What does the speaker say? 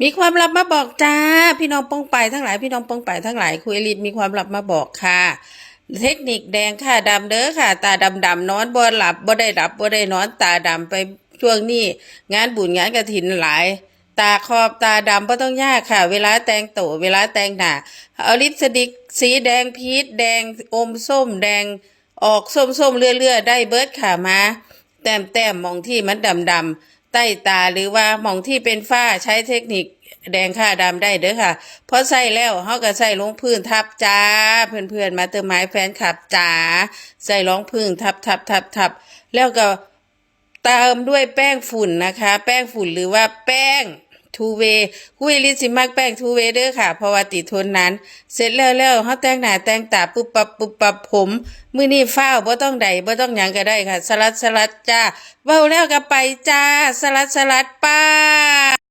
มีความลับมาบอกจ้า พี่น้องป้องไปทั้งหลายพี่น้องป้องไปทั้งหลายคุยลิดมีความลับมาบอกค่ะ เทคนิคแดงค่ะดำเด้อค่ะ ตาดำดำนอนบ่หลับบ่ได้หลับบ่ได้นอนตาดำไปช่วงนี้ งานบุญงานกระถินหลาย ตาขอบตาดำบ่ต้องยากค่ะ เวลาแต่งตัวเวลาแต่งหน้าเอาลิปสติกสีแดงพีชแดงอมส้มแดงออกส้มส้มๆเลื่อๆได้เบิร์ดค่ะมาแต้มแต้มๆมองที่มันดำดำๆ ใต้ตาหรือว่ามองที่เป็นฝ้าใช้เทคนิคแดงค่าดำได้เด้อค่ะ เพราะใส่แล้วเขาก็ใส่ลงพื้นทับจ้า เพื่อนๆมาเติมไม้แฟนคลับจ้า ใส่รองพื้นทับทับทับทับแล้วก็เติมด้วยแป้งฝุ่นนะคะ แป้งฝุ่นหรือว่าแป้ง ทูเวคุยลิสิมักแป้งทูเวเด้อค่ะ เพราะว่าติดทนนั้น เสร็จแล้วแล้วเขาแต่งหน้าแต่งตาปุ๊บปับปุ๊บปับผมมื้อนี้ฟ้าวบ่ต้องใดบ่ต้องหยังก็ได้ค่ะ สลัดสลัดจ้าเว้าแล้วก็ไปจ้า สลัดสลัดไป